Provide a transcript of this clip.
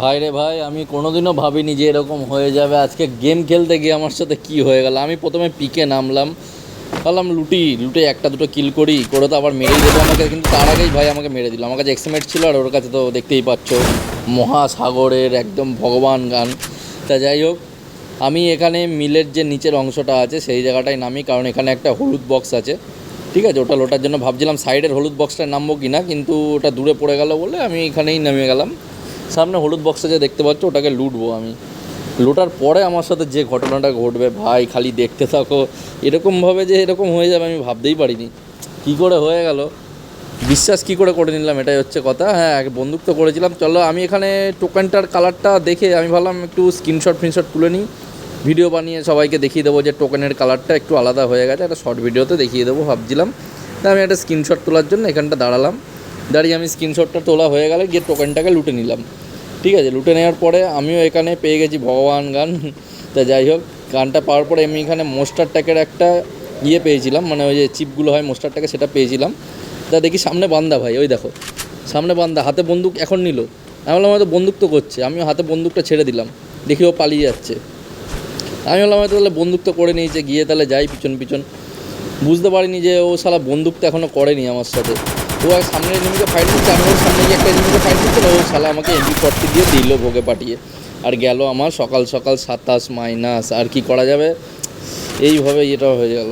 ভাই রে ভাই, আমি কোনোদিনও ভাবিনি যে এরকম হয়ে যাবে। আজকে গেম খেলতে গিয়ে আমার সাথে কি হয়ে গেল? আমি প্রথমে পিকে নামলাম। ভাবলাম লুটি, লুটে একটা দুটো কিল করি, করে তো আবার মেরেই দেবো আমাকে। কিন্তু তার আগেই ভাই আমাকে মেরে দিল। আমার কাছে এক্সিমেট ছিল আর ওর কাছে তো দেখতেই পাচ্ছ, মহাসাগরের একদম ভগবান গান। তা যাই হোক, আমি এখানে মিলের যে নিচের অংশটা আছে, সেই জায়গাটায় নামি, কারণ এখানে একটা হলুদ বক্স আছে। ঠিক আছে, ওটা লোটার জন্য ভাবছিলাম সাইডের হলুদ বক্সটায় নামবো কি না কিন্তু ওটা দূরে পড়ে গেল বলে আমি এখানেই নেমে গেলাম। সামনে হলুদ বক্সে যে দেখতে পাচ্ছ, ওটাকে লুটবো আমি। লুটার পরে আমার সাথে যে ঘটনাটা ঘটবে, ভাই, খালি দেখতে থাকো। এরকমভাবে যে এরকম হয়ে যাবে, আমি ভাবতেই পারিনি। কী করে হয়ে গেল? বিশ্বাস কী করে করে নিলাম, এটাই হচ্ছে কথা। হ্যাঁ এক বন্দুক তো করেছিলাম। চলো, আমি এখানে টোকেনটার কালারটা দেখে আমি ভাবলাম একটু স্ক্রিনশট ফিনশট তুলে নিই। ভিডিও বানিয়ে সবাইকে দেখিয়ে দেবো যে টোকেনের কালারটা একটু আলাদা হয়ে গেছে। একটা শর্ট ভিডিওতে দেখিয়ে দেবো, ভাবছিলাম। তা আমি একটা স্ক্রিনশট তোলার জন্য এখানটা দাঁড়ালাম। দাঁড়িয়ে আমি স্ক্রিনশটটা তোলা হয়ে গেলে গিয়ে টোকেনটাকে লুটে নিলাম। ঠিক আছে, লুটে নেওয়ার পরে আমিও এখানে পেয়ে গেছি ভগবান গান। তা যাই হোক, গানটা পাওয়ার পরে আমি এখানে মোস্টার ট্যাকের একটা ইয়ে পেয়েছিলাম মানে ওই যে চিপগুলো হয় মোস্টার ট্যাকে সেটা পেয়েছিলাম। তা দেখি সামনে বান্দা ভাই, ওই দেখো, সামনে বান্দা, হাতে বন্দুক এখন নিল। আমি বললাম হয়তো বন্দুক তো করছে, আমিও হাতে বন্দুকটা ছেড়ে দিলাম, দেখি ও পালিয়ে যাচ্ছে। আমি বললাম হয়তো তাহলে বন্দুক তো করে নিয়েছে, গিয়ে তাহলে যাই পিছন পিছন। বুঝতে পারিনি যে ও শালা বন্দুক তো এখনও করেনি আমার সাথে। ও আর সামনে এনিমিকে ফাইট দিচ্ছে আমি ওর সামনে গিয়ে একটা এনিমিকে ফাইট দিচ্ছিল ও শালা আমাকে এমপি ফর্টি দিয়ে দিল ভোগে পাঠিয়ে। আর গেল আমার সকাল সকাল সাতাশ মাইনাস আর কি করা যাবে? এইভাবে এটা হয়ে গেল।